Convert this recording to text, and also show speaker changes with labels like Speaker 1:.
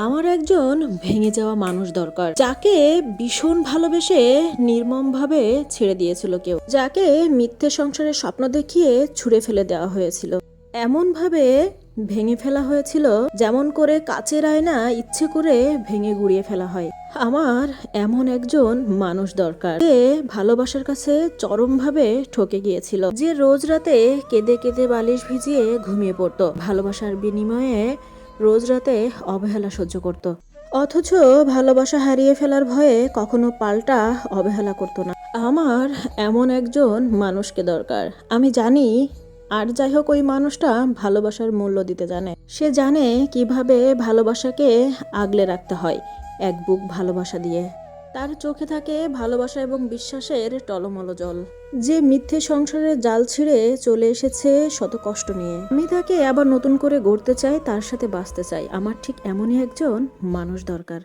Speaker 1: আমার একজন ভেঙে যাওয়া মানুষ দরকার, যাকে ভীষণ ভালোবেসে নির্মমভাবে ছেড়ে দিয়েছিল কেউ, যাকে মিথ্যে সংসারের স্বপ্ন দেখিয়ে ছুঁড়ে ফেলে দেওয়া হয়েছিল। এমনভাবে ভেঙে ফেলা হয়েছিল যেমন করে কাচের আয়না ইচ্ছে করে ভেঙে গুড়িয়ে ফেলা হয়। আমার এমন একজন মানুষ দরকার, যে ভালোবাসার কাছে চরমভাবে ঠকে গিয়েছিল, যে রোজ রাতে কেঁদে কেঁদে বালিশ ভিজিয়ে ঘুমিয়ে পড়তো। ভালোবাসার বিনিময়ে রোজ রাতে অবহেলা সহ্য করত। অথচ ভালোবাসা হারিয়ে ফেলার ভয়ে কখনো পাল্টা অবহেলা করতো না। আমার এমন একজন মানুষকে দরকার। আমি জানি, আর যাই হোক ওই মানুষটা ভালোবাসার মূল্য দিতে জানে। সে জানে কীভাবে ভালোবাসাকে আগলে রাখতে হয়, এক বুক ভালোবাসা দিয়ে। তার চোখে থাকে ভালোবাসা এবং বিশ্বাসের টলমল জল। যে মিথ্যে সংসারের জাল ছিঁড়ে চলে এসেছে শত কষ্ট নিয়ে। আমি তাকে আবার নতুন করে গড়তে চাই, তার সাথে বাঁচতে চাই। আমার ঠিক এমনই একজন মানুষ দরকার।